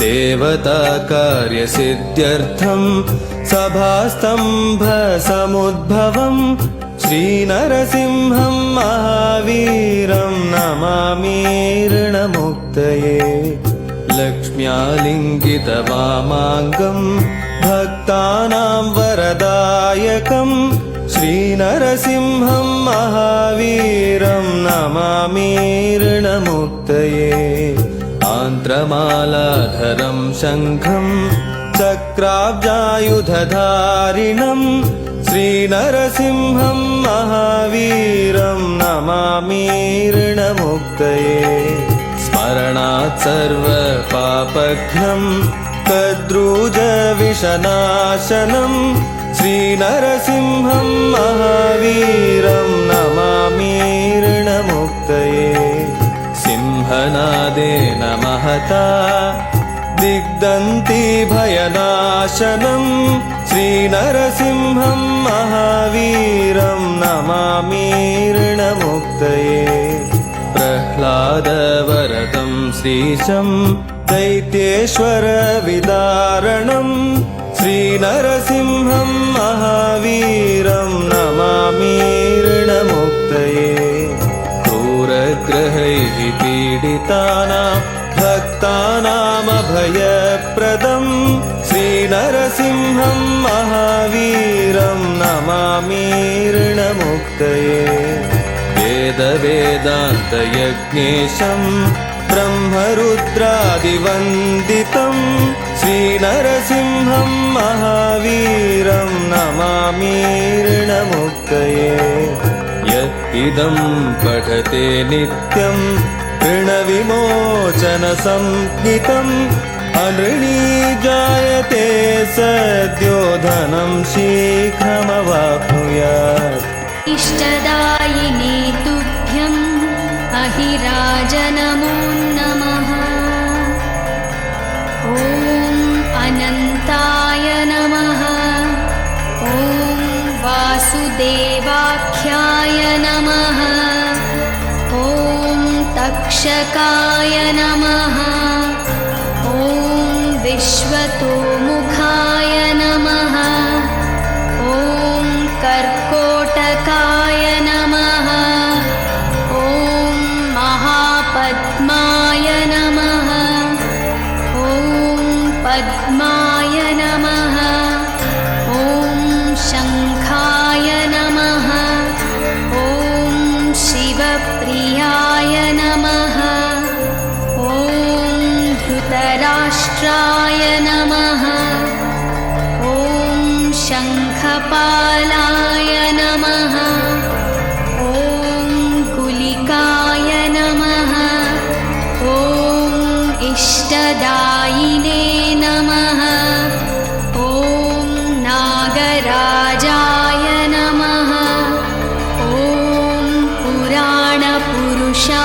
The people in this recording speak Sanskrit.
देवताकार्यसिद्ध्यर्थम् सभास्तम्भसमुद्भवम् श्रीनरसिंहं महावीरं नमामि ऋणमुक्तये लक्ष्म्यालिङ्गितवामाङ्गम् भक्तानां वरदायकम् श्रीनरसिंहं महावीरं नमामि ऋणमुक्तये आन्त्रमालाधरं शङ्खं चक्राब्जायुधधारिणम् श्रीनरसिंहं महावीरं नमामि ऋणमुक्तये। स्मरणात् सर्वपापघ्नम् कद्रूजविषनाशनम् श्रीनरसिंहं महावीरं नमामि ऋणमुक्तये। सिंहनादेन महता दिग्दन्ति भयनाशनम् श्रीनरसिंहं महावीरं नमामि ऋणमुक्तये। प्रह्लादवरदं श्रीशं दैत्येश्वरविदारणम् श्रीनरसिंहं महावीरं नमामि ऋणमुक्तये। क्रूरग्रहैः पीडितानां भक्तानामभयप्रदम् श्रीनरसिंहं महावीरं नमामि ऋणमुक्तये। वेदवेदान्तयज्ञेशम् ब्रह्मरुद्रादिवन्दितं श्रीनरसिंहं महावीरं नमामि ऋणमुक्तये। यत् इदं पठते नित्यं ऋणविमोचनसंज्ञितम् अनृणी जायते सद्यो धनं शीघ्रमवाप्नुयात्। इष्टदायिने तुभ्यम् अहिराजनमो नमः ॐ अनन्ताय नमः। ॐ वासुदेवाख्याय नमः तक्षकाय नमः। ॐ विश्वतोमुखाय नमः। ॐ कर्कोटकाय नमः। ॐ महापद्माय नमः। ॐ पद्माय नमः धृतराष्ट्राय नमः। ॐ शङ्खपालाय नमः। ॐ कुलिकाय नमः। ॐ इष्टदायिने नमः। ॐ नागराजाय नमः। ॐ पुराणपुरुषा